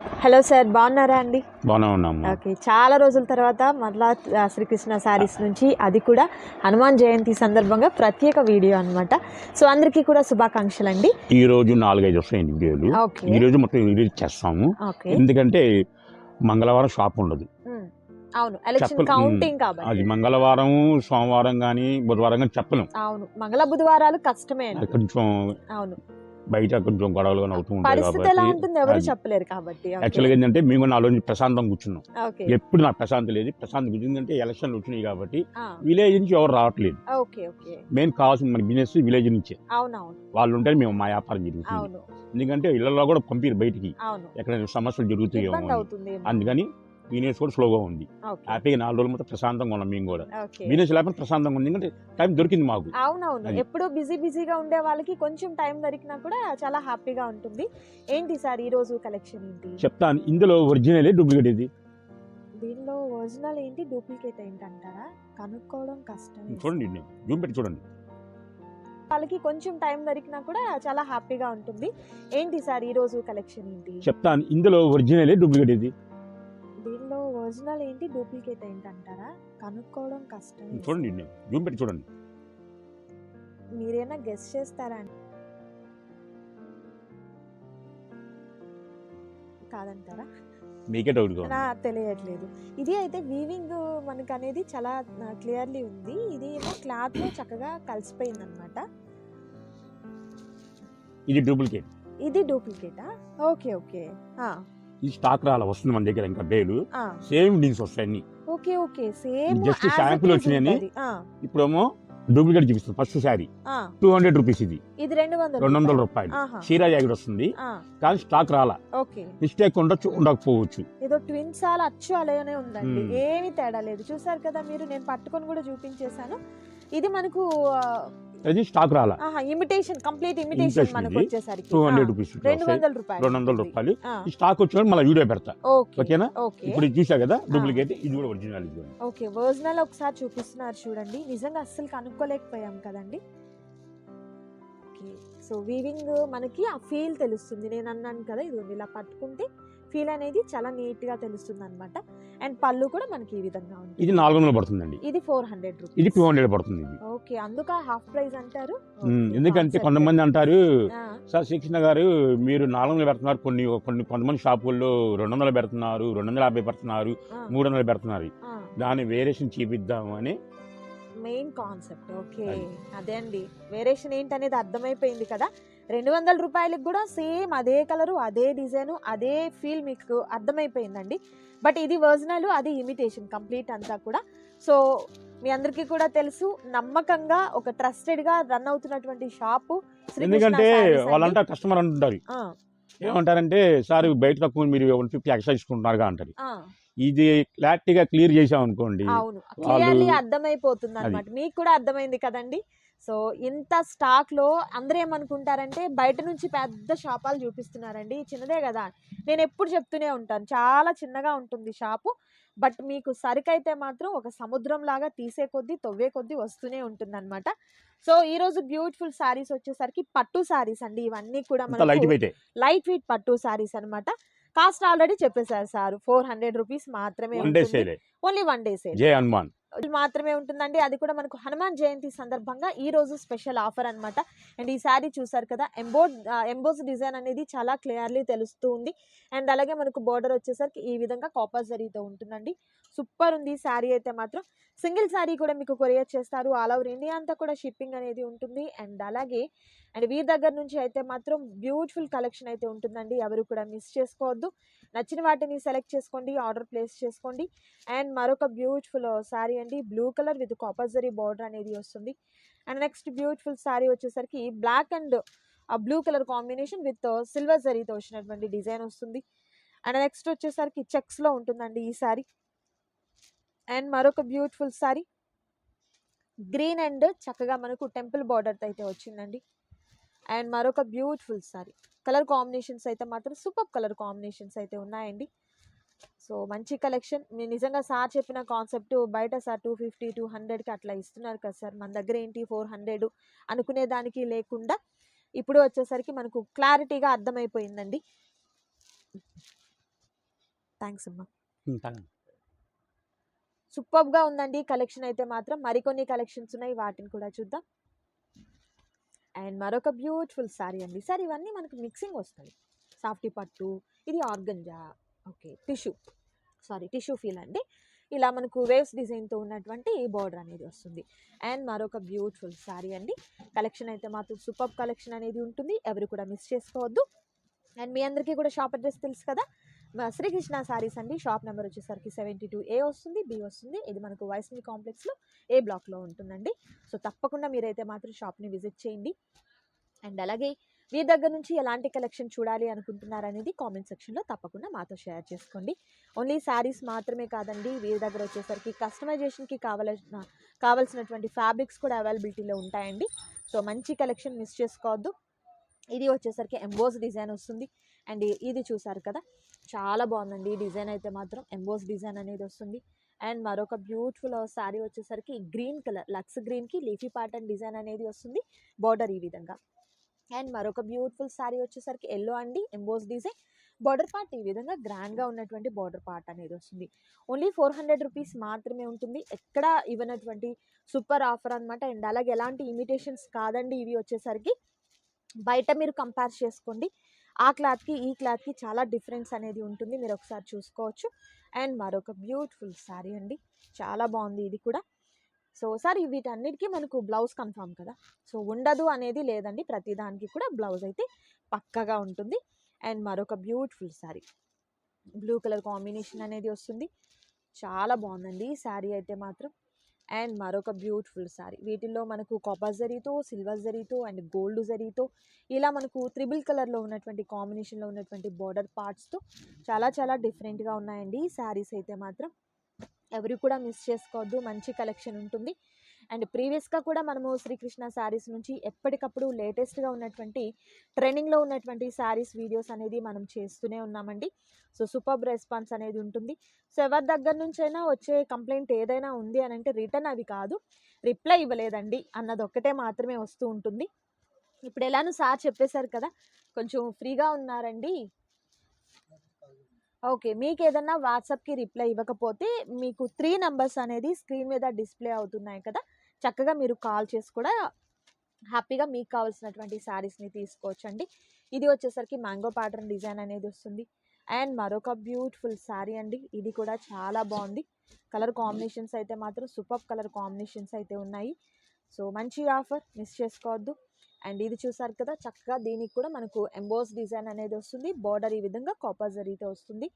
Hello sir బాగున్నారా అండి? బాగానే ఉన్నాము ఓకే చాలా రోజుల తర్వాత మరలా శ్రీకృష్ణ శారీస్ నుంచి అది కూడా హనుమాన్ జయంతి సందర్భంగా ప్రత్యేక వీడియో అన్నమాట. సో అందరికీ కూడా శుభాకాంక్షలు అండి ఈ రోజు నాలుగైదు వస్తాయండి వీడియోలు ఈ రోజు మొత్తం రిలీజ్ చేస్తాము. ఎందుకంటే మంగళవారం షాప్ ఉండదు. అవును ఎలక్షన్ కౌంటింగ్ అది మంగళవారం సోమవారం కానీ బుధవారం కానీ చెప్పలేం. అవును మంగళ బుధవారాలు కష్టమే కొంచెం అవును. బయట కొంచెం గొడవలు కానీ అవుతూ ఉంటాయి పరిస్థితి ఎలా కాబట్టి ఉంటుంది ఎవరు అది. చెప్పలేరు కాబట్టి ఓకే. యాక్చువల్గా ఏంటంటే మేము రోజులు ప్రశాంతం కూర్చున్నాం. ఓకే ఎప్పుడు నాకు ప్రశాంతం లేదు. ప్రశాంతం కూర్చుందంటే ఎలక్షన్లు వచ్చినాయి కాబట్టి ఆ, విలేజ్ నుంచి ఎవరు రావట్లేదు. ఓకే ఓకే మెయిన్ కావాల్సిన మన బిజినెస్ విలేజ్ నుంచే. అవునవును. వాళ్ళు ఉంటే మేము మా వ్యాపారం జరుగుతుంది. అవును. ఎందుకంటే ఇళ్ళలో కూడా పంపిరు బయటికి. అవును. ఎక్కడ సమస్యలు జరుగుతాయేమో ఇబ్బంది అని. అవుతుంది అందుకని బిజినెస్ కూడా స్లోగా ఉంది. హ్యాపీగా నాలుగు రోజులు మొత్తం ప్రశాంతంగా ఉన్నాం మేము కూడా. ఓకే బిజినెస్ లేకపోతే ప్రశాంతంగా ఉంది ఎందుకంటే టైం దొరికింది మాకు. అవునవును. ఎప్పుడు బిజీ బిజీగా ఉండే వాళ్ళకి కొంచెం టైం దొరికినా కూడా చాలా హ్యాపీగా ఉంటుంది. ఏంటి సార్ ఈ రోజు కలెక్షన్ ఏంటి? చెప్తాను. ఇందులో ఒరిజినల్ డూప్లికేట్ ఇది? దీనిలో ఒరిజినల్ ఏంటి? డూప్లికేట్ ఏంటి అంటారా? కనుక్కోవడం కష్టం. చూడండి జూమ్ పెట్టి చూడండి. వాళ్ళకి కొంచెం టైం దొరికినా కూడా చాలా హ్యాపీగా ఉంటుంది. ఏంటి సార్ ఈ రోజు కలెక్షన్ ఏంటి? చెప్తాను. ఇందులో ఒరిజినల్ డూప్లికేట్ ఇది? ఒరిజినల్ ఏంటి? డూప్లికేట్ ఏంటి అంటారా కనుక్కోవడం కష్టం చూడండి జూమ్ పెట్టి చూడండి. మీరేనా గెస్ చేస్తారా? కాదంటారా? మీకే డౌట్గా నా తెలియట్లేదు. ఇది అయితే వీవింగ్ మనకు అనేది చాలా క్లియర్లీ ఉంది. ఇది ఏమో క్లాత్లో చక్కగా కలిసిపోయింది అనమాట ఇది డూప్లికేట్. ఇది డూప్లికేటా? Okay okay. ఈ స్టాక్ రాల వస్తుంది మన దగ్గర ఇంకా బేలు సేమ్ డీన్స్ వస్తాయి అన్ని. Okay okay. Same Just sample వచ్చినాయని? ఇప్పుడేమో డూప్లికేట్ చూపిస్తుంది first sari. Two hundred rupees ఇది. ఇది రెండు వందలు రూపాయలు. చీరా జాకెట్ వస్తుంది. కానీ స్టాక్ రాలా ఓకే. మిస్టేక్ ఉండొచ్చు ఉండకపోవచ్చు. ఏదో ట్విన్స్ అలా అచ్చు అలానే ఉందండి. ఏమి తేడా లేదు. చూసారు కదా మీరు నేను పట్టుకొని కూడా చూపించేశాను. ఇది మనకు అది స్టాక్ రాలా. ఇమిటేషన్ కంప్లీట్ ఇమిటేషన్ మనకు. వచ్చేసరికి. టూ ఆ, హండ్రెడ్ రూపీస్ రెండు వందల రూపాయలు. రూపాయలు. ఈ స్టాక్ వచ్చిన మళ్ళీ వీడియో పెడతా. ఓకే ఓకేనా? ఓకే. ఇప్పుడు ఇది చూసా కదా డూప్లికేట్ ఇది కూడా ఒరిజినల్ ఇది. ఓకే ఒరిజినల్ ఒకసారి చూపిస్తున్నారు చూడండి. నిజంగా అస్సలు కనుక్కోలేకపోయాం కదండి. ఓకే సో వీవింగ్ మనకి ఆ ఫీల్ తెలుస్తుంది. నేను అన్నాను కదా ఇది ఇలా పట్టుకుంటే ఫీల్ అనేది చాలా నీట్గా తెలుస్తుంది అనమాట అండ్ పళ్ళు కూడా మనకి ఈ విధంగా ఉంది ఇది నాలుగు వందలు పడుతుందండి. ఇది ఫోర్ హండ్రెడ్ ఇది రూపీస్ టూ హండ్రెడ్ పడుతుంది ఇది. ఓకే అందుక హాఫ్ ప్రైస్ అంటారు? ఎందుకంటే. కొంతమంది అంటారు సార్ శిక్షణ గారు మీరు నాలుగు వందలు పెడుతున్నారు కొన్ని కొన్ని కొంతమంది షాపుల్లో రెండు వందలు పెడుతున్నారు రెండు వందల యాభై పెడుతున్నారు మూడు వందలు పెడుతున్నారు. ఆ. దాన్ని వేరియేషన్ చూపిద్దాము అని. Main concept okay. అది. అదే అండి. వేరియేషన్ ఏంటనేది అర్థమైపోయింది కదా. రెండు వందల రూపాయలకు కూడా సేమ్ అదే కలరు అదే డిజైన్ అదే ఫీల్ మీకు అర్థమైపోయిందండి. బట్ ఇది ఒరిజినల్ అది ఇమిటేషన్ కంప్లీట్ అంతా కూడా. సో మీ అందరికీ కూడా తెలుసు నమ్మకంగా ఒక ట్రస్టెడ్గా రన్ అవుతున్నటువంటి షాపు ఎందుకంటే వాళ్ళంతా కస్టమర్ అంటుంటారు. ఏమంటారంటే సార్ బయట తక్కువ మీరు వన్ ఫిఫ్టీ ఎక్స్ట్రా తీసుకుంటున్నారుగా అంటారు. ఇది క్లారిటీగా క్లియర్ చేసాం అనుకోండి అవును. వాళ్ళు- క్లియర్లీ అర్థమైపోతుంది అనమాట మీకు కూడా అర్థమైంది కదండి. సో ఇంత స్టాక్లో అందరూ ఏమనుకుంటారంటే బయట నుంచి పెద్ద షాపాలు చూపిస్తున్నారండి. చిన్నదే కదా. నేను ఎప్పుడు చెప్తూనే ఉంటాను. చాలా చిన్నగా ఉంటుంది షాపు. బట్ మీకు సరికైతే మాత్రం ఒక సముద్రం లాగా తీసే కొద్దీ తవ్వే కొద్దీ వస్తూనే ఉంటుంది సో ఈ రోజు బ్యూటిఫుల్ సారీస్ వచ్చేసరికి పట్టు సారీస్ అండి. ఇవన్నీ కూడా మనకు వెయిటే లైట్ వెయిట్ పట్టు సారీస్ అన్నమాట. కాస్ట్ ఆల్రెడీ చెప్పేశారు సార్. ఫోర్ హండ్రెడ్ రూపీస్ మాత్రమే only one day sale. Jai Hanuman. మాత్రమే ఉంటుందండి. అది కూడా మనకు హనుమాన్ జయంతి సందర్భంగా ఈ రోజు స్పెషల్ ఆఫర్ అన్నమాట. అండ్ ఈ శారీ చూసారు కదా ఎంబోడ్ ఎంబోస్ డిజైన్ అనేది చాలా క్లియర్లీ తెలుస్తూ ఉంది. అండ్ అలాగే మనకు బోర్డర్ వచ్చేసరికి ఈ విధంగా కాపర్ జరీతో ఉంటుందండి. సూపర్ ఉంది శారీ అయితే మాత్రం. సింగిల్ శారీ కూడా మీకు కొరియర్ చేస్తారు. ఆల్ ఓవర్ ఇండియా అంతా కూడా షిప్పింగ్ అనేది ఉంటుంది. అండ్ అలాగే అండ్ వీరి దగ్గర నుంచి అయితే మాత్రం బ్యూటిఫుల్ కలెక్షన్ అయితే ఉంటుందండి. ఎవరు కూడా మిస్ చేసుకోవద్దు. నచ్చిన వాటిని సెలెక్ట్ చేసుకోండి ఆర్డర్ ప్లేస్ చేసుకోండి. అండ్ మరొక బ్యూటిఫుల్ శారీ అండి. Blue colour with copper zari border అనేది వస్తుంది. అండ్ నెక్స్ట్ బ్యూటిఫుల్ శారీ వచ్చేసరికి బ్లాక్ అండ్ ఆ blue colour combination with silver జరీతో వచ్చినటువంటి డిజైన్ వస్తుంది. అండ్ నెక్స్ట్ వచ్చేసరికి చెక్స్లో ఉంటుందండి ఈ శారీ అండ్ మరొక బ్యూటిఫుల్ శారీ గ్రీన్ అండ్ చక్కగా మనకు టెంపుల్ బార్డర్తో అయితే వచ్చిందండి. అండ్ మరొక బ్యూటిఫుల్ శారీ కలర్ కాంబినేషన్స్ అయితే మాత్రం సూపర్ కలర్ కాంబినేషన్స్ అయితే ఉన్నాయండి. సో మంచి కలెక్షన్. మీరు నిజంగా సార్ చెప్పిన కాన్సెప్ట్ బయట సార్ టూ ఫిఫ్టీ టూ హండ్రెడ్కి అట్లా ఇస్తున్నారు కదా సార్. మన దగ్గర ఏంటి ఫోర్ హండ్రెడ్ అనుకునే దానికి లేకుండా ఇప్పుడు వచ్చేసరికి మనకు క్లారిటీగా అర్థమైపోయిందండి. థ్యాంక్స్ అమ్మా. ఉమ్, తాగండి. సూపర్గా ఉందండి కలెక్షన్ అయితే మాత్రం. మరికొన్ని కలెక్షన్స్ ఉన్నాయి. వాటిని కూడా చూద్దాం. అండ్ మరొక బ్యూటిఫుల్ సారీ అండి. సార్ ఇవన్నీ మనకు మిక్సింగ్ వస్తాయి. సాఫ్టీ పట్టు ఇది organza okay tissue sari tissue feel అండి. ఇలా మనకు వేవ్స్ డిజైన్తో ఉన్నటువంటి బార్డర్ అనేది వస్తుంది. అండ్ మరొక బ్యూటిఫుల్ సారీ అండి. కలెక్షన్ అయితే మాత్రం సూపర్ కలెక్షన్ అనేది ఉంటుంది. ఎవరు కూడా మిస్ చేసుకోవద్దు. అండ్ మీ అందరికీ కూడా షాప్ అడ్రస్ తెలుసు కదా? శ్రీకృష్ణ సారీస్ అండి. షాప్ నెంబర్ వచ్చేసరికి సెవెంటీ టూ ఏ వస్తుంది బి వస్తుంది. ఇది మనకు వైష్ణవి కాంప్లెక్స్లో ఏ బ్లాక్లో ఉంటుందండి. సో తప్పకుండా మీరైతే మాత్రం షాప్ని విజిట్ చేయండి. అండ్ అలాగే మీ దగ్గర నుంచి ఎలాంటి కలెక్షన్ చూడాలి అనుకుంటున్నారనేది కామెంట్ సెక్షన్లో తప్పకుండా మాతో షేర్ చేసుకోండి. ఓన్లీ శారీస్ మాత్రమే కాదండి వీరి దగ్గర వచ్చేసరికి కస్టమైజేషన్కి కావాల్సిన కావాల్సినటువంటి ఫ్యాబ్రిక్స్ కూడా అవైలబిలిటీలో ఉంటాయండి. సో మంచి కలెక్షన్ మిస్ చేసుకోవద్దు. ఇది వచ్చేసరికి ఎంబోస్ డిజైన్ వస్తుంది. అండ్ ఇది చూసారు కదా చాలా బాగుందండి. ఈ డిజైన్ అయితే మాత్రం ఎంబోస్ డిజైన్ అనేది వస్తుంది. అండ్ మరొక బ్యూటిఫుల్ శారీ వచ్చేసరికి గ్రీన్ కలర్ లక్స్ గ్రీన్కి లీఫీ ప్యాటర్న్ డిజైన్ అనేది వస్తుంది బార్డర్ ఈ విధంగా. అండ్ మరొక బ్యూటిఫుల్ శారీ వచ్చేసరికి ఎల్లో అండి ఎంబోస్ డిజైన్. బార్డర్ పార్ట్ ఈ విధంగా గ్రాండ్గా ఉన్నటువంటి బార్డర్ పార్ట్ అనేది వస్తుంది. ఓన్లీ ఫోర్ హండ్రెడ్ రూపీస్ మాత్రమే ఉంటుంది. ఎక్కడ ఇవ్వనటువంటి సూపర్ ఆఫర్ అనమాట అండ్ అలాగే ఎలాంటి ఇమిటేషన్స్ కాదండి ఇవి వచ్చేసరికి. బయట మీరు కంపేర్ చేసుకోండి. ఆ క్లాత్కి ఈ క్లాత్కి చాలా డిఫరెన్స్ అనేది ఉంటుంది. మీరు ఒకసారి చూసుకోవచ్చు. అండ్ మరొక బ్యూటిఫుల్ శారీ అండి. చాలా బాగుంది ఇది కూడా. సో సార్ వీటన్నిటికీ మనకు బ్లౌజ్ కన్ఫామ్ కదా. సో ఉండదు అనేది లేదండి. ప్రతిదానికి కూడా బ్లౌజ్ అయితే పక్కగా ఉంటుంది. అండ్ మరొక beautiful sari. Blue colour combination అనేది వస్తుంది. చాలా బాగుందండి ఈ శారీ అయితే మాత్రం. అండ్ మరొక బ్యూటిఫుల్ శారీ వీటిల్లో మనకు కాపర్ జరీతో సిల్వర్ జరీతో అండ్ గోల్డ్ జరీతో ఇలా మనకు త్రిబుల్ కలర్లో ఉన్నటువంటి కాంబినేషన్లో ఉన్నటువంటి బార్డర్ పార్ట్స్తో చాలా చాలా డిఫరెంట్గా ఉన్నాయండి. ఈ శారీస్ అయితే మాత్రం ఎవరు కూడా మిస్ చేసుకోవద్దు. మంచి కలెక్షన్ ఉంటుంది. అండ్ ప్రీవియస్గా కూడా మనము శ్రీకృష్ణ శారీస్ నుంచి ఎప్పటికప్పుడు లేటెస్ట్గా ఉన్నటువంటి ట్రెండింగ్లో ఉన్నటువంటి శారీస్ వీడియోస్ అనేది మనం చేస్తూనే ఉన్నామండి. సో సూపర్ రెస్పాన్స్ అనేది ఉంటుంది. సో ఎవరి దగ్గర నుంచైనా వచ్చే కంప్లైంట్ ఏదైనా ఉంది అని అంటే రిటర్న్ అవి కాదు. రిప్లై ఇవ్వలేదండి. అన్నది ఒక్కటే మాత్రమే వస్తూ ఉంటుంది. ఇప్పుడు ఎలానో సార్ చెప్పేశారు కదా కొంచెం ఫ్రీగా ఉన్నారండి. ఓకే మీకు ఏదన్నా వాట్సాప్కి రిప్లై ఇవ్వకపోతే మీకు త్రీ నెంబర్స్ అనేది స్క్రీన్ మీద డిస్ప్లే అవుతున్నాయి కదా చక్కగా మీరు కాల్ చేసి కూడా హ్యాపీగా మీకు కావాల్సినటువంటి శారీస్ని తీసుకోవచ్చండి. ఇది వచ్చేసరికి మ్యాంగో ప్యాటర్న్ డిజైన్ అనేది వస్తుంది. అండ్ మరొక బ్యూటిఫుల్ శారీ అండి. ఇది కూడా చాలా బాగుంది. కలర్ కాంబినేషన్స్ అయితే మాత్రం సూపర్ కలర్ కాంబినేషన్స్ అయితే ఉన్నాయి. సో మంచి ఆఫర్. మిస్ చేసుకోవద్దు. అండ్ ఇది చూసారు కదా చక్కగా దీనికి కూడా మనకు ఎంబోస్ డిజైన్ అనేది వస్తుంది. బార్డర్ ఈ విధంగా కాపర్ జరీతో వస్తుంది.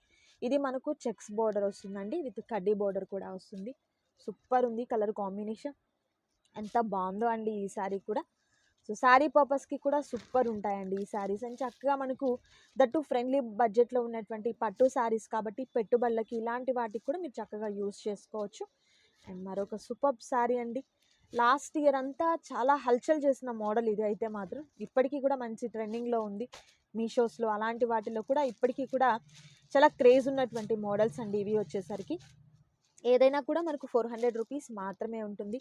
ఇది మనకు చెక్స్ బార్డర్ వస్తుందండి. విత్ కడ్డీ బార్డర్ కూడా వస్తుంది. సూపర్ ఉంది కలర్ కాంబినేషన్. ఎంత బాగుందో అండి ఈ శారీ కూడా. సో శారీ పర్పస్కి కూడా సూపర్ ఉంటాయండి ఈ శారీస్. అండ్ చక్కగా మనకు దట్టు ఫ్రెండ్లీ బడ్జెట్లో ఉన్నటువంటి పట్టు శారీస్ కాబట్టి పెట్టుబడులకి ఇలాంటి వాటికి కూడా మీరు చక్కగా యూస్ చేసుకోవచ్చు. అండ్ మరొక సూపర్ శారీ అండి. లాస్ట్ ఇయర్ అంతా చాలా హల్చల్ చేసిన మోడల్ ఇది అయితే మాత్రం. ఇప్పటికీ కూడా మంచి ట్రెండింగ్లో ఉంది. మీషోస్లో అలాంటి వాటిలో కూడా ఇప్పటికీ కూడా చాలా క్రేజ్ ఉన్నటువంటి మోడల్స్ అండి ఇవి వచ్చేసరికి. ఏదైనా కూడా మనకు ఫోర్ హండ్రెడ్ రూపీస్ మాత్రమే ఉంటుంది.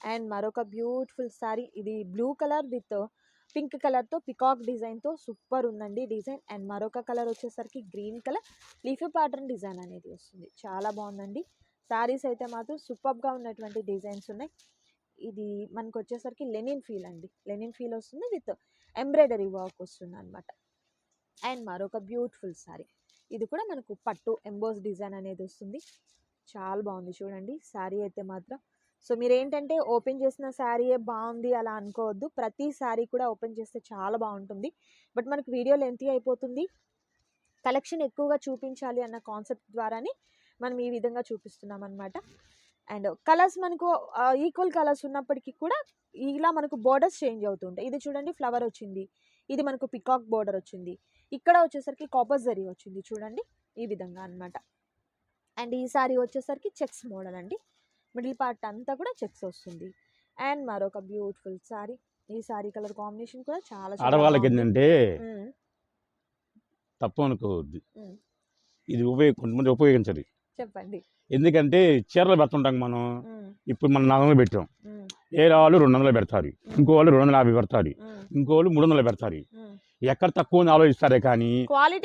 అండ్ మరొక బ్యూటిఫుల్ శారీ ఇది బ్లూ కలర్ విత్ పింక్ కలర్తో పికాక్ డిజైన్తో సూపర్ ఉందండి డిజైన్. అండ్ మరొక కలర్ వచ్చేసరికి green colour leafy pattern design అనేది వస్తుంది. చాలా బాగుందండి. శారీస్ అయితే మాత్రం సూపర్గా ఉన్నటువంటి డిజైన్స్ ఉన్నాయి. ఇది మనకు వచ్చేసరికి లెనిన్ ఫీల్ అండి. లెనిన్ ఫీల్ వస్తుంది విత్ ఎంబ్రాయిడరీ వర్క్ వస్తుంది అనమాట అండ్ మరొక బ్యూటిఫుల్ శారీ ఇది కూడా మనకు పట్టు ఎంబోస్ డిజైన్ అనేది వస్తుంది. చాలా బాగుంది చూడండి. శారీ అయితే మాత్రం. సో మీరు ఏంటంటే ఓపెన్ చేసిన శారీయే బాగుంది అలా అనుకోవద్దు. ప్రతి శారీ కూడా ఓపెన్ చేస్తే చాలా బాగుంటుంది. బట్ మనకు వీడియో లెంతీ అయిపోతుంది. కలెక్షన్ ఎక్కువగా చూపించాలి అన్న కాన్సెప్ట్ ద్వారానే మనం ఈ విధంగా చూపిస్తున్నాం అనమాట అండ్ కలర్స్ మనకు ఈక్వల్ కలర్స్ ఉన్నప్పటికీ కూడా ఇలా మనకు బోర్డర్స్ చేంజ్ అవుతుంటాయి. ఇది చూడండి ఫ్లవర్ వచ్చింది. ఇది మనకు పికాక్ బోర్డర్ వచ్చింది. ఇక్కడ వచ్చేసరికి కాపర్ జరీ వచ్చింది చూడండి. ఈ విధంగా అన్నమాట. అండ్ ఈ సారీ వచ్చేసరికి చెక్స్ మోడల్ అండి. మిడిల్ పార్ట్ అంతా కూడా చెక్స్ వస్తుంది. అండ్ మరొక బ్యూటిఫుల్ సారీ. ఈ సారీ కలర్ కాంబినేషన్ కూడా చాలా ఆడవాళ్ళకి. ఏంటంటే తప్పు అనుకోవద్దు. ఇది ఉపయోగ కొంతమంది ఉపయోగించదు చెప్పండి. ఎందుకంటే చీరలు పెడుతుంటాం మనం. ఇప్పుడు మనం నాలుగు వందలు పెట్టాం. ఏ వాళ్ళు రెండు వందలు పెడతారు. ఇంకో వాళ్ళు రెండు వందల యాభై పెడతారు. ఇంకో వాళ్ళు మూడు వందలు పెడతారు. ఎక్కడ తక్కువ ఆలోచిస్తారే కానీ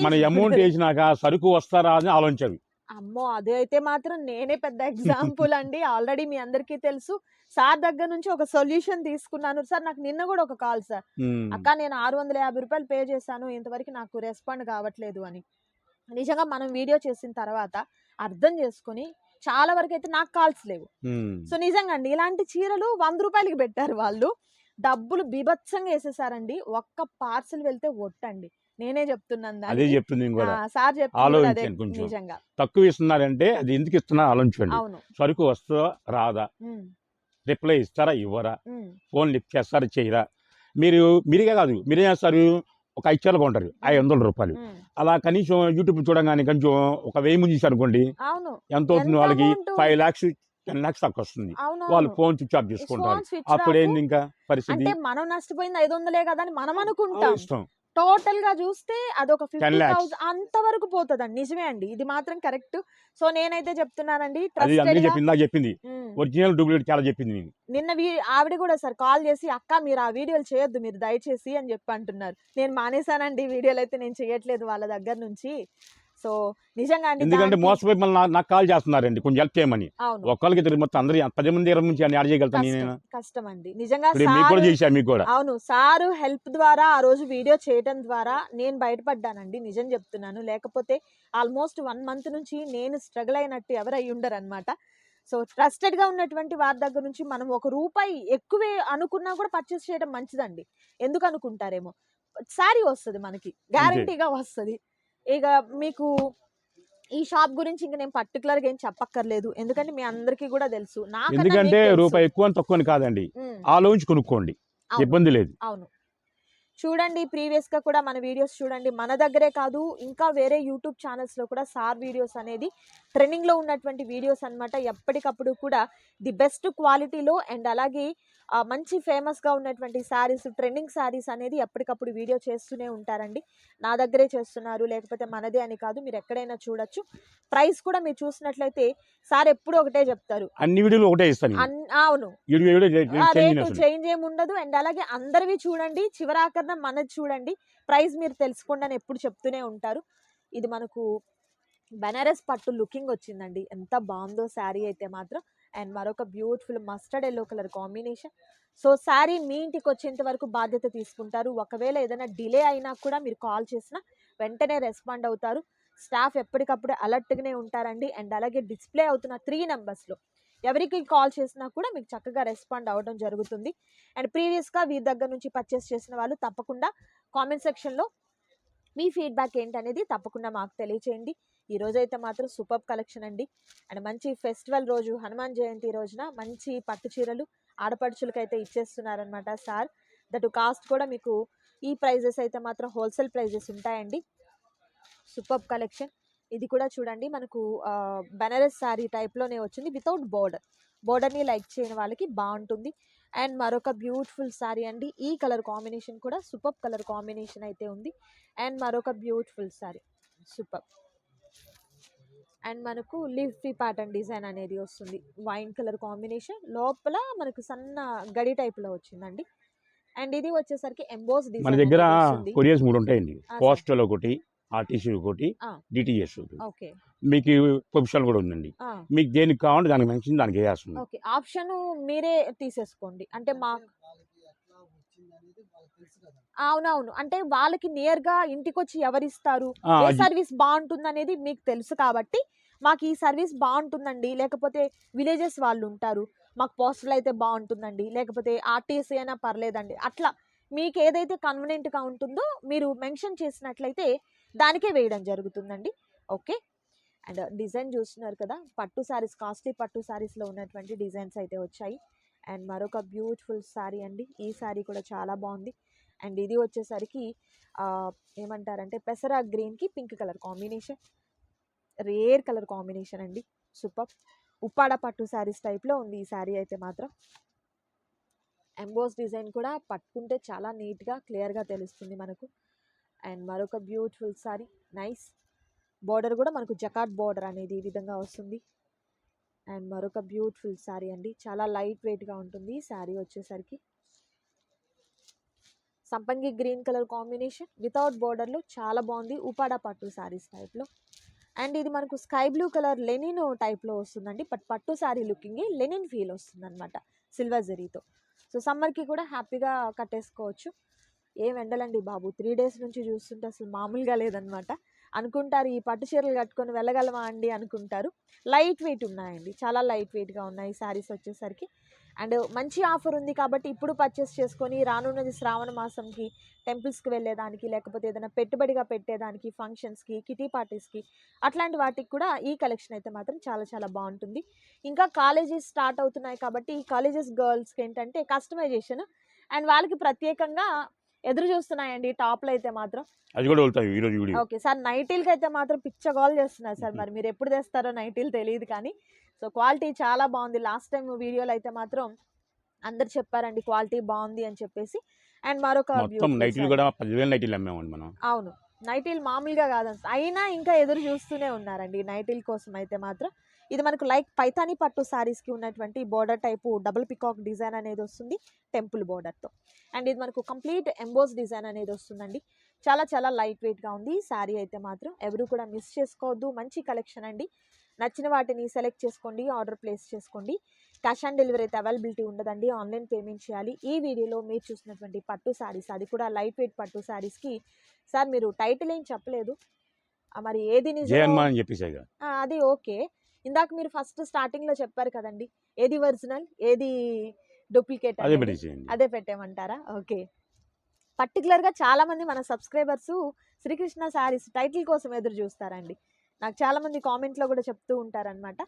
మన అమౌంట్ వేసినాక సరుకు వస్తారా అని ఆలోచించరు. అమ్మో! అదే అయితే మాత్రం నేనే పెద్ద ఎగ్జాంపుల్ అండి ఆల్రెడీ మీ అందరికీ తెలుసు. సార్ దగ్గర నుంచి ఒక సొల్యూషన్ తీసుకున్నాను. సార్ నాకు నిన్న కూడా ఒక కాల్ సార్. అక్క నేను ఆరు వందల యాభై రూపాయలు పే చేశాను. ఇంతవరకు నాకు రెస్పాండ్ కావట్లేదు అని. నిజంగా మనం వీడియో చేసిన తర్వాత అర్థం చేసుకుని చాలా వరకు అయితే నాకు కాల్స్ లేవు. సో నిజంగా అండి ఇలాంటి చీరలు వంద రూపాయలకి పెట్టారు వాళ్ళు. డబ్బులు బీభత్సంగా వేసేసారండి. ఒక్క పార్సల్ వెళ్తే ఒట్టండి. నేనే చెప్తున్నాను అదే. చెప్తుంది సార్ కూడా ఆలోచించండి కొంచెం. తక్కువ ఇస్తున్నారంటే అది ఎందుకు ఇస్తున్నా ఆలోచించండి. సరుకు వస్తుందా? రాదా? రిప్లై ఇస్తారా? ఇవ్వరా? ఫోన్ లిఫ్ట్ చేస్తారా? చేయరా? మీరు మీరుగా కాదు మీరేం చేస్తారు? ఒక ఐదు చీరలు కొంటారు ఐదు వందల రూపాయలు. అలా కనీసం యూట్యూబ్ చూడగానే కొంచెం ఒక వెయ్యి ముందు అనుకోండి ఎంత అవుతుంది వాళ్ళకి? ఫైవ్ లాక్స్ టెన్ లాక్స్ తక్కువ వస్తుంది. వాళ్ళు. ఫోన్ స్విచ్ ఆఫ్ చేసుకుంటారు. అప్పుడు. ఏంది ఇంకా పరిస్థితి? మనం నష్టపోయింది ఐదు వందలే కదా అని మనం అనుకుంటాం. టోటల్గా చూస్తే అదొక ఫిఫ్టీ. థౌసండ్ అంత వరకు పోతుందండి. నిజమే అండి. ఇది మాత్రం కరెక్ట్. సో నేనైతే చెప్తున్నానండి చెప్పింది. ఒరిజినల్ డూప్లికేట్ చాలా చెప్పింది నేను. నిన్న ఆవిడ కూడా సార్ కాల్ చేసి అక్క మీరు ఆ వీడియోలు చేయొద్దు మీరు దయచేసి అని చెప్పి అంటున్నారు. నేను మానేశానండి వీడియోలు అయితే నేను చేయట్లేదు వాళ్ళ దగ్గర నుంచి. సో నిజంగా అండి ఎందుకంటే మోసపోయి మళ్ళీ నాకు కాల్ చేస్తున్నారండి కొంచెం హెల్ప్ చేయమని. అవును. ఒక్కరికి ఇద్దరు మొత్తం అందరి పది మంది ఇరవై నుంచి యాడ్ చేయగలుగుతాను నేను కష్టం అండి నిజంగా మీకు కూడా సారు- చేశాను మీకు కూడా. అవును సారు హెల్ప్ ద్వారా ఆ రోజు వీడియో చేయటం ద్వారా నేను బయటపడ్డానండి నిజం చెప్తున్నాను. లేకపోతే ఆల్మోస్ట్ వన్ మంత్ నుంచి నేను స్ట్రగుల్ అయినట్టు ఎవరు అయి ఉండరు అనమాట సో ట్రస్టెడ్గా ఉన్నటువంటి వారి దగ్గర నుంచి మనం ఒక రూపాయి ఎక్కువే అనుకున్నా కూడా పర్చేస్ చేయడం మంచిదండి. ఎందుకు అనుకుంటారేమో? శారీ వస్తుంది మనకి గ్యారంటీగా వస్తుంది. ఇక మీకు ఈ షాప్ గురించి ఇంకా నేను పర్టికులర్గా ఏం చెప్పక్కర్లేదు. ఎందుకంటే మీ అందరికీ కూడా తెలుసు. ఎందుకంటే. రూపాయి ఎక్కువ తక్కువ కాదండి. ఆలోచించి కొనుక్కోండి. ఇబ్బంది లేదు. అవును. చూడండి ప్రీవియస్గా కూడా మన వీడియోస్ చూడండి. మన దగ్గరే కాదు ఇంకా వేరే యూట్యూబ్ ఛానల్స్లో కూడా సార్ వీడియోస్ అనేది ట్రెండింగ్లో ఉన్నటువంటి వీడియోస్ అన్నమాట. ఎప్పటికప్పుడు కూడా ది బెస్ట్ క్వాలిటీలో అండ్ అలాగే మంచి ఫేమస్గా ఉన్నటువంటి శారీస్ ట్రెండింగ్ శారీస్ అనేది ఎప్పటికప్పుడు వీడియో చేస్తూనే ఉంటారండి. నా దగ్గరే చేస్తున్నారు లేకపోతే మనదే అని కాదు మీరు ఎక్కడైనా చూడొచ్చు. ప్రైస్ కూడా మీరు చూసినట్లయితే సార్ ఎప్పుడు ఒకటే చెప్తారు. అన్ని వీడియోలు ఒకటే ఇస్తాను అవును. రేటు చేంజ్ ఏమి ఉండదు. అండ్ అలాగే అందరివి చూడండి చివరాకరణ మనది చూడండి. ప్రైస్ మీరు తెలుసుకోండి అని ఎప్పుడు చెప్తూనే ఉంటారు. ఇది మనకు బెనారస్ పట్టు లుకింగ్ వచ్చిందండి. ఎంత బాగుందో శారీ అయితే మాత్రం. అండ్ మరొక beautiful mustard yellow colour combination. So sari మీ ఇంటికి వచ్చేంత వరకు బాధ్యత తీసుకుంటారు. ఒకవేళ ఏదైనా డిలే అయినా కూడా మీరు కాల్ చేసినా వెంటనే రెస్పాండ్ అవుతారు. స్టాఫ్ ఎప్పటికప్పుడు అలర్ట్గానే ఉంటారండి. అండ్ అలాగే డిస్ప్లే అవుతున్న త్రీ నెంబర్స్లో ఎవరికి కాల్ చేసినా కూడా మీకు చక్కగా రెస్పాండ్ అవ్వడం జరుగుతుంది. అండ్ ప్రీవియస్గా వీరి దగ్గర నుంచి పర్చేస్ చేసిన వాళ్ళు తప్పకుండా కామెంట్ సెక్షన్లో మీ ఫీడ్బ్యాక్ ఏంటనేది తప్పకుండా మాకు తెలియచేయండి. ఈ రోజు అయితే మాత్రం సూపర్ కలెక్షన్ అండి. అండ్ మంచి ఫెస్టివల్ రోజు హనుమాన్ జయంతి రోజున మంచి పట్టు చీరలు ఆడపడుచులకైతే ఇచ్చేస్తున్నారనమాట సార్. దట్ కాస్ట్ కూడా మీకు ఈ ప్రైజెస్ అయితే మాత్రం హోల్సేల్ ప్రైజెస్ ఉంటాయండి. Super collection. ఇది కూడా చూడండి మనకు బెనారస్ శారీ టైప్లోనే వచ్చింది వితౌట్ బోర్డర్. బోర్డర్ని లైక్ చేయని వాళ్ళకి బాగుంటుంది. అండ్ మరొక బ్యూటిఫుల్ శారీ అండి ఈ కలర్ కాంబినేషన్ కూడా సూపర్ కలర్ కాంబినేషన్ అయితే ఉంది. అండ్ మరొక బ్యూటిఫుల్ శారీ సూపర్. అండ్ మనకు లిఫ్టీ ప్యాటర్న్ డిజైన్ అనేది వస్తుంది. వైన్ కలర్ కాంబినేషన్ లోపల మనకు సన్న గడి టైప్లో వచ్చిందండి. అండ్ ఇది వచ్చేసరికి ఎంబోస్ మన డిజైన్ దగ్గర అనేది వస్తుంది. కొరియర్స్ మూడు ఉంటాయండి. పోస్టల్ ఒకటి ఆర్టీసీ ఒకటి. డిటిఎస్ ఒకటి. ఓకే. మీకు ప్రొఫెషనల్ కూడా ఉందండి. మీకు దేనికి కావాలంటే దానికి మెన్షన్ దానికి వేస్తుంది ఓకే. ఆప్షన్ మీరే తీసేసుకోండి. అంటే మా అవునవును. అంటే వాళ్ళకి నియర్గా ఇంటికి వచ్చి ఎవరిస్తారు సర్వీస్ బాగుంటుంది అనేది మీకు తెలుసు కాబట్టి మాకు ఈ సర్వీస్ బాగుంటుందండి లేకపోతే విలేజెస్ వాళ్ళు ఉంటారు మాకు పోస్టల్ అయితే బాగుంటుందండి లేకపోతే ఆర్టీసీ అయినా పర్లేదండి. అట్లా మీకు ఏదైతే కన్వీనియంట్గా ఉంటుందో మీరు మెన్షన్ చేసినట్లయితే దానికే వేయడం జరుగుతుందండి. ఓకే? అండ్ డిజైన్ చూస్తున్నారు కదా పట్టు శారీస్ కాస్ట్లీ పట్టు శారీస్లో ఉన్నటువంటి డిజైన్స్ అయితే వచ్చాయి. అండ్ మరొక బ్యూటిఫుల్ శారీ అండి. ఈ శారీ కూడా చాలా బాగుంది అండ్ ఇది వచ్చేసరికి ఏమంటారంటే పెసర గ్రీన్కి pink colour combination. Rare colour combination అండి. సూపర్. ఉప్పాడ పట్టు శారీస్ టైప్లో ఉంది ఈ శారీ అయితే మాత్రం. ఎంబోస్ డిజైన్ కూడా పట్టుకుంటే చాలా నీట్గా క్లియర్గా తెలుస్తుంది మనకు. అండ్ మరొక బ్యూటిఫుల్ శారీ. నైస్ బార్డర్ కూడా మనకు జకాట్ బార్డర్ అనేది ఈ విధంగా వస్తుంది. అండ్ మరొక బ్యూటిఫుల్ శారీ అండి. చాలా లైట్ వెయిట్గా ఉంటుంది ఈ శారీ వచ్చేసరికి. సంపంగి గ్రీన్ కలర్ కాంబినేషన్ వితౌట్ బోర్డర్లో చాలా బాగుంది. ఉపాడా పట్టు శారీస్ టైప్లో అండ్ ఇది మనకు స్కై బ్లూ కలర్ లెనిన్ టైప్లో వస్తుందండి. బట్ పట్టు శారీ లుకింగ్ లెనిన్ ఫీల్ వస్తుంది అనమాట సిల్వర్ జరీతో. సో సమ్మర్కి కూడా హ్యాపీగా కట్టేసుకోవచ్చు. ఏం ఎండలండి బాబు. త్రీ డేస్ నుంచి చూస్తుంటే అసలు మామూలుగా లేదనమాట అనుకుంటారు ఈ పట్టు చీరలు కట్టుకొని వెళ్ళగలమా అండి అనుకుంటారు. లైట్ వెయిట్ ఉన్నాయండి. చాలా లైట్ వెయిట్గా ఉన్నాయి శారీస్ వచ్చేసరికి. అండ్ మంచి ఆఫర్ ఉంది కాబట్టి ఇప్పుడు పర్చేస్ చేసుకొని రానున్నది శ్రావణ మాసంకి టెంపుల్స్కి వెళ్ళేదానికి లేకపోతే ఏదైనా పెట్టుబడిగా పెట్టేదానికి ఫంక్షన్స్కి కిటీ పార్టీస్కి అట్లాంటి వాటికి కూడా ఈ కలెక్షన్ అయితే మాత్రం చాలా చాలా బాగుంటుంది. ఇంకా కాలేజెస్ స్టార్ట్ అవుతున్నాయి కాబట్టి ఈ కాలేజెస్ గర్ల్స్కి ఏంటంటే కస్టమైజేషన్ అండ్ వాళ్ళకి ప్రత్యేకంగా ఎదురు చూస్తున్నాయండి టాప్లు అయితే మాత్రం. అది కూడా వెళ్తాయి ఈరోజు వీడియో. ఓకే సార్ నైటీలకి అయితే మాత్రం పిచ్చ కాల్ చేస్తున్నారు సార్ మరి. మీరు ఎప్పుడు తెస్తారో నైటీలు తెలియదు కానీ. సో క్వాలిటీ చాలా బాగుంది. లాస్ట్ టైం వీడియోలో అయితే మాత్రం అందరు చెప్పారండి క్వాలిటీ బాగుంది అని చెప్పేసి. అండ్ మరొక మొత్తం beautiful నైట్లు saree. కూడా పదివేలు నైట్లు అమ్మామండి మనం. అవును. నైటీలు మామూలుగా కాదు అయినా ఇంకా ఎదురు చూస్తూనే ఉన్నారండి నైటీల కోసం అయితే మాత్రం. ఇది మనకు లైక్ పైతాని పట్టు సారీస్కి ఉన్నటువంటి border type double peacock design అనేది వస్తుంది టెంపుల్ బోర్డర్తో అండ్ ఇది మనకు కంప్లీట్ ఎంబోస్ డిజైన్ అనేది వస్తుందండి. చాలా చాలా లైట్ వెయిట్గా ఉంది. శారీ అయితే మాత్రం ఎవరు కూడా మిస్ చేసుకోవద్దు. మంచి కలెక్షన్ అండి. నచ్చిన వాటిని సెలెక్ట్ చేసుకోండి ఆర్డర్ ప్లేస్ చేసుకోండి. క్యాష్ ఆన్ డెలివరీ అయితే అవైలబిలిటీ ఉండదండి. ఆన్లైన్ పేమెంట్ చేయాలి. ఈ వీడియోలో మీరు చూసినటువంటి పట్టు శారీస్ అది కూడా లైట్ వెయిట్ పట్టు శారీస్కి సార్ మీరు టైటిల్ ఏం చెప్పలేదు. మరి ఏది. ఆ, అది ఓకే. ఇందాక మీరు ఫస్ట్ స్టార్టింగ్లో చెప్పారు కదండి. ఏది ఒరిజినల్ ఏది డూప్లికేట్ అదే పెట్టేమంటారా ఓకే. పర్టికులర్గా చాలా మంది మన సబ్స్క్రైబర్స్ శ్రీకృష్ణ శారీస్ టైటిల్ కోసం ఎదురు చూస్తారండి. నాకు చాలా మంది comment లో కూడా చెప్తూ ఉంటారనమాట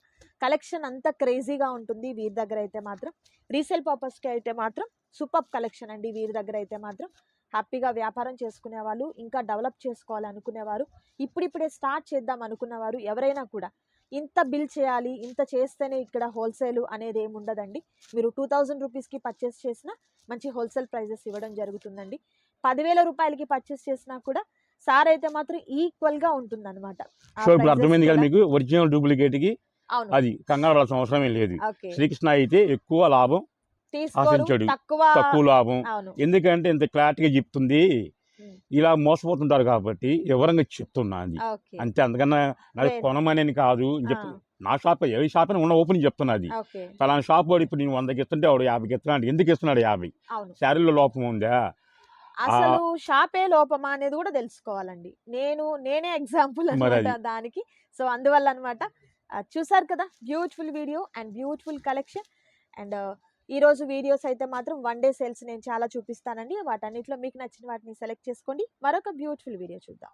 కలెక్షన్ అంత క్రేజీగా ఉంటుంది వీరి దగ్గర అయితే మాత్రం. రీసేల్ పర్పస్కి అయితే మాత్రం సూపర్ కలెక్షన్ అండి వీరి దగ్గర అయితే మాత్రం. హ్యాపీగా వ్యాపారం చేసుకునే వాళ్ళు ఇంకా డెవలప్ చేసుకోవాలనుకునేవారు ఇప్పుడిప్పుడే స్టార్ట్ చేద్దాం అనుకున్నవారు ఎవరైనా కూడా ఇంత బిల్ చేయాలి ఇంత చేస్తేనే ఇక్కడ హోల్సేల్ అనేది ఏమి ఉండదండి. మీరు టూ థౌజండ్ రూపీస్కి పర్చేస్ చేసినా మంచి హోల్సేల్ ప్రైజెస్ ఇవ్వడం జరుగుతుందండి. పదివేల రూపాయలకి పర్చేస్ చేసినా కూడా సార్ అయితే మాత్రం ఈక్వల్గా ఉంటుంది అనమాట సో ఇప్పుడు అర్థమైంది కదా మీకు? ఒరిజినల్ డూప్లికేట్కి అవును. అది కంగారు పడాల్సిన అవసరమే లేదు. శ్రీకృష్ణ అయితే ఎక్కువ లాభం ఆశించడు. తక్కువ తక్కువ లాభం. ఎందుకంటే ఇంత క్లారిటీగా చెప్తుంది. ఇలా మోసపోతుంటారు కాబట్టి వివరంగా చెప్తున్నా అది. ఓకే. అంతే అందుకన్నా అది లేదు. కొనమని కాదు అని చెప్పి నా షాప్ ఏ షాప్ ఉన్న ఓపెన్ చెప్తున్నా అది. ఓకే. ఫలానా షాప్ వాడు ఇప్పుడు నేను వందకి ఇస్తుంటే వాడు యాభైకి ఇస్తున్నాడు ఎందుకు ఇస్తున్నాడు యాభై? శారీలో లోపం ఉందా? అసలు షాపే లోపమా అనేది కూడా తెలుసుకోవాలండి. నేను నేనే ఎగ్జాంపుల్ అనమాట దానికి. సో అందువల్ల అనమాట చూసారు కదా beautiful video and beautiful collection and ఈరోజు వీడియోస్ అయితే మాత్రం వన్ డే సేల్స్ నేను చాలా చూపిస్తానండి. వాటన్నిటిలో మీకు నచ్చిన వాటిని సెలెక్ట్ చేసుకోండి. మరొక బ్యూటిఫుల్ వీడియో చూద్దాం.